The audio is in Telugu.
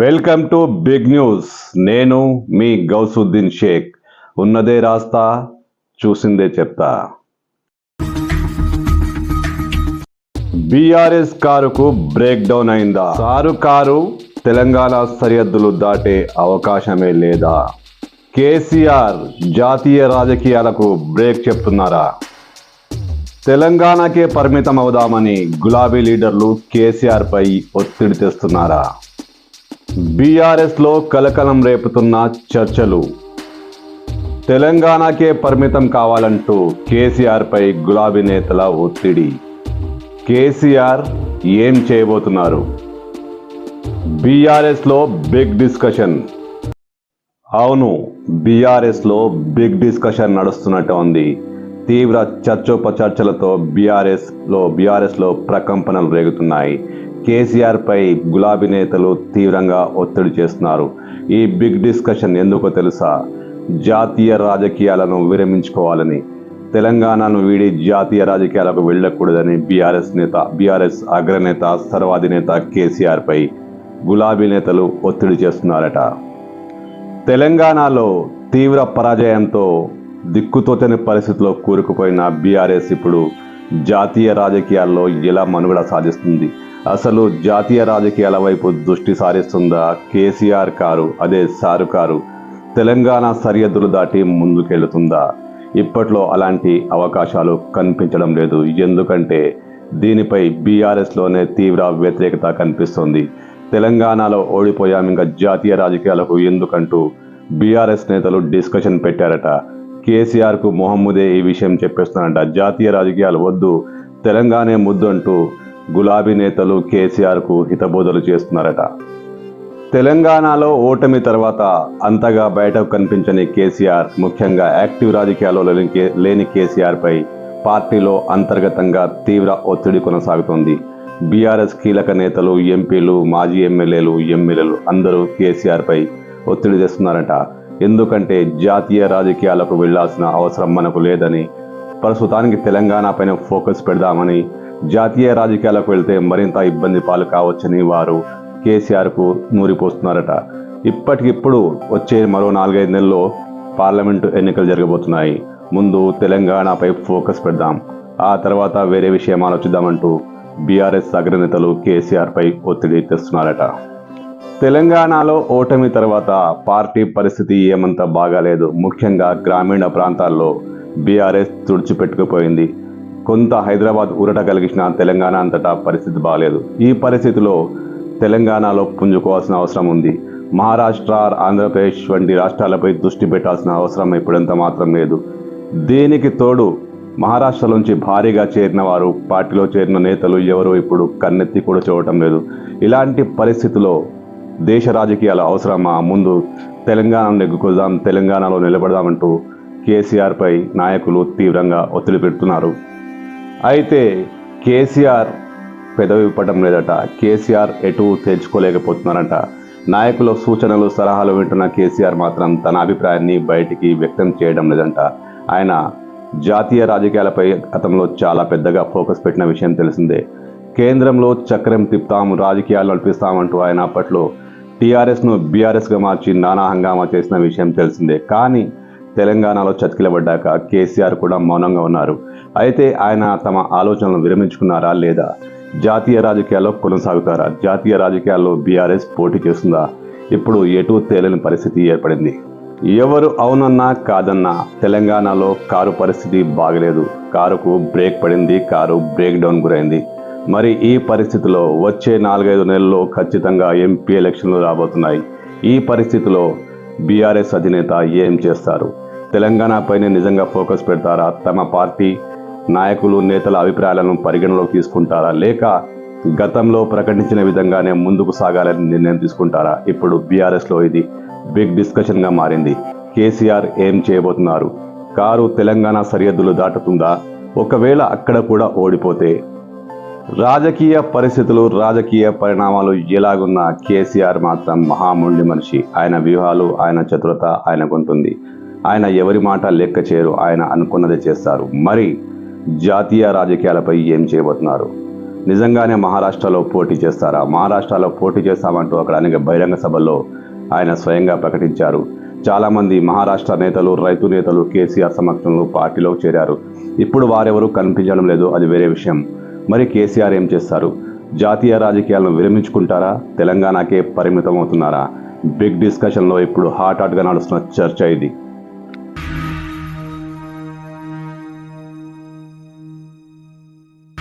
Welcome to big news. నేను మీ గౌసుద్దీన్ షేక్. ఉన్నదే రాస్తా చూసిందే చెప్తా. బీఆర్ఎస్ కారుకు బ్రేక్ డౌన్ అయిందా? కారు కారు తెలంగాణ సరిహద్దులు దాటే అవకాశమే లేదా? కేసీఆర్ జాతీయ రాజకీయాలకు బ్రేక్ చెప్తున్నారా? తెలంగాణకే పరిమితం అవుదామని గులాబీ లీడర్లు కేసీఆర్ పై ఒత్తిడి తెస్తున్నారా? బీఆర్ఎస్లో కలకలం రేపుతున్న చర్చలు. తెలంగాణకే పరిమితం కావాలంటూ కేసీఆర్ పై గులాబీ నేతల ఒత్తిడి. కేసీఆర్ ఏం చేయబోతున్నారు? బీఆర్ఎస్లో బిగ్ డిస్కషన్. అవును బీఆర్ఎస్లో బిగ్ డిస్కషన్ నడుస్తున్నట్టు ఉంది. తీవ్ర చర్చోపచర్చలతో బీఆర్ఎస్లో బీఆర్ఎస్లో ప్రకంపనలు రేగుతున్నాయి. కేసీఆర్ పై గులాబీ నేతలు తీవ్రంగా ఒత్తిడి చేస్తున్నారు. ఈ బిగ్ డిస్కషన్ ఎందుకో తెలుసా? జాతీయ రాజకీయాలను విరమించుకోవాలని. తెలంగాణను వీడి జాతీయ రాజకీయాలకు వెళ్ళకూడదని బీఆర్ఎస్ నేత బీఆర్ఎస్ అగ్రనేత సర్వాధినేత కేసీఆర్ పై గులాబీ నేతలు ఒత్తిడి చేస్తున్నారట. తెలంగాణలో తీవ్ర పరాజయంతో దిక్కుతోచని పరిస్థితిలో కూరుకుపోయిన బీఆర్ఎస్ ఇప్పుడు జాతీయ రాజకీయాల్లో ఎలా మనుగడ సాధిస్తుంది అసలు జాతీయ రాజకీయాల వైపు దృష్టి సారిస్తుందా కేసీఆర్ కారు? అదే సారు కారు. తెలంగాణ సరిహద్దులు దాటి ముందుకెళ్తుందా? ఇప్పట్లో అలాంటి అవకాశాలు కనిపించడం లేదు. ఎందుకంటే దీనిపై బీఆర్ఎస్లోనే తీవ్ర వ్యతిరేకత కనిపిస్తోంది. తెలంగాణలో ఓడిపోయాం ఇంకా జాతీయ రాజకీయాలకు ఎందుకంటూ బీఆర్ఎస్ నేతలు డిస్కషన్ పెట్టారట. కేసీఆర్కు మొహమ్మదే ఈ విషయం చెప్పేస్తున్నారంట. జాతీయ రాజకీయాలు వద్దు తెలంగాణ ముద్దు అంటూ గులాబీ నేతలు కేసీఆర్కు హితబోధలు చేస్తున్నారట. తెలంగాణలో ఓటమి తర్వాత అంతగా బయటకు కనిపించని కేసీఆర్ ముఖ్యంగా యాక్టివ్ రాజకీయాల్లో లేని కేసీఆర్పై పార్టీలో అంతర్గతంగా తీవ్ర ఒత్తిడి కొనసాగుతోంది. బీఆర్ఎస్ కీలక నేతలు ఎంపీలు మాజీ ఎమ్మెల్యేలు ఎమ్మెల్యేలు అందరూ కేసీఆర్పై ఒత్తిడి తెస్తున్నారట. ఎందుకంటే జాతీయ రాజకీయాలకు వెళ్ళాల్సిన అవసరం మనకు లేదని ప్రస్తుతానికి తెలంగాణ పైన ఫోకస్ పెడదామని జాతీయ రాజకీయాలకు వెళ్తే మరింత ఇబ్బంది పాలు కావచ్చని వారు కేసీఆర్కు నూరిపోస్తున్నారట. ఇప్పటికిప్పుడు వచ్చే మరో నాలుగైదు నెలల్లో పార్లమెంటు ఎన్నికలు జరగబోతున్నాయి. ముందు తెలంగాణపై ఫోకస్ పెడదాం. ఆ తర్వాత వేరే విషయం ఆలోచిద్దామంటూ బీఆర్ఎస్ అగ్రనేతలు కేసీఆర్పై ఒత్తిడి తెస్తున్నారట. తెలంగాణలో ఓటమి తర్వాత పార్టీ పరిస్థితి ఏమంత బాగాలేదు. ముఖ్యంగా గ్రామీణ ప్రాంతాల్లో బీఆర్ఎస్ తుడిచిపెట్టుకుపోయింది. కొంత హైదరాబాద్ ఊరట కలిగించిన తెలంగాణ అంతటా పరిస్థితి బాగాలేదు ఈ పరిస్థితిలో తెలంగాణలో పుంజుకోవాల్సిన అవసరం ఉంది. మహారాష్ట్ర ఆంధ్రప్రదేశ్ వంటి రాష్ట్రాలపై దృష్టి పెట్టాల్సిన అవసరం ఇప్పుడంత మాత్రం లేదు. దీనికి తోడు మహారాష్ట్ర నుంచి భారీగా చేరిన వారు పార్టీలో చేరిన నేతలు ఎవరు ఇప్పుడు కన్నెత్తి కూడా చూడటం లేదు. ఇలాంటి పరిస్థితిలో దేశ రాజకీయాల అవసరమా? ముందు తెలంగాణను నెగ్గుకొద్దాం తెలంగాణలో నిలబడదామంటూ కేసీఆర్పై నాయకులు తీవ్రంగా ఒత్తిడి పెడుతున్నారు. అయితే కేసీఆర్ పెదవి ఇవ్వటం లేదట. కేసీఆర్ ఎటు తేల్చుకోలేకపోతున్నారట. నాయకుల సూచనలు సలహాలు వింటున్న కేసీఆర్ మాత్రం తన అభిప్రాయాన్ని బయటికి వ్యక్తం చేయడం లేదంట. ఆయన జాతీయ రాజకీయాలపై గతంలో చాలా పెద్దగా ఫోకస్ పెట్టిన విషయం తెలిసిందే. కేంద్రంలో చక్రం తిప్పుతాము రాజకీయాలు నడిపిస్తామంటూ ఆయన అప్పట్లో టీఆర్ఎస్ను బీఆర్ఎస్గా మార్చి నానా హంగామా చేసిన విషయం తెలిసిందే. కానీ తెలంగాణలో చతికిలబడ్డాక కేసీఆర్ కూడా మౌనంగా ఉన్నారు. అయితే ఆయన తమ ఆలోచనలను విరమించుకున్నారా లేదా? జాతీయ రాజకీయాల్లో కొనసాగుతారా? జాతీయ రాజకీయాల్లో బీఆర్ఎస్ పోటీ చేస్తుందా? ఇప్పుడు ఎటు తేలని పరిస్థితి ఏర్పడింది. ఎవరు అవునన్నా కాదన్నా తెలంగాణలో కారు పరిస్థితి బాగలేదు. కారుకు బ్రేక్ పడింది కారు బ్రేక్ డౌన్ గురైంది. మరి ఈ పరిస్థితిలో వచ్చే నాలుగైదు నెలల్లో ఖచ్చితంగా ఎంపీ ఎలక్షన్లు రాబోతున్నాయి. ఈ పరిస్థితిలో బీఆర్ఎస్ అధినేత ఏం చేస్తారు? తెలంగాణపైనే నిజంగా ఫోకస్ పెడతారా? తమ పార్టీ నాయకులు నేతల అభిప్రాయాలను పరిగణలోకి తీసుకుంటారా? లేక గతంలో ప్రకటించిన విధంగానే ముందుకు సాగాలని నిర్ణయం తీసుకుంటారా? ఇప్పుడు బీఆర్ఎస్లో ఇది బిగ్ డిస్కషన్గా మారింది. కేసీఆర్ ఏం చేయబోతున్నారు? కారు తెలంగాణ సరిహద్దులు దాటుతుందా? ఒకవేళ అక్కడ కూడా ఓడిపోతే రాజకీయ పరిస్థితులు రాజకీయ పరిణామాలు ఎలాగున్నా కేసీఆర్ మాత్రం మహాముండి మనిషి. ఆయన వ్యూహాలు ఆయన చతురత ఆయనకుంటుంది ఆయన ఎవరి మాట లెక్క చేయరు ఆయన అనుకున్నదే చేస్తారు. మరి జాతీయ రాజకీయాలపై ఏం చేయబోతున్నారు? నిజంగానే మహారాష్ట్రలో పోటీ చేస్తారా? మహారాష్ట్రలో పోటీ చేస్తామంటూ అక్కడ అనేక బహిరంగ సభల్లో ఆయన స్వయంగా ప్రకటించారు. చాలామంది మహారాష్ట్ర నేతలు రైతు నేతలు కేసీఆర్ సమక్షంలో పార్టీలో చేరారు. ఇప్పుడు వారెవరూ కనిపించడం లేదు అది వేరే విషయం. మరి కేసీఆర్ ఏం చేస్తారు? జాతీయ రాజకీయాలను విరమించుకుంటారా? తెలంగాణకే పరిమితం అవుతున్నారా బిగ్ డిస్కషన్లో ఇప్పుడు హాట్ హాట్గా నడుస్తున్న చర్చ ఇది.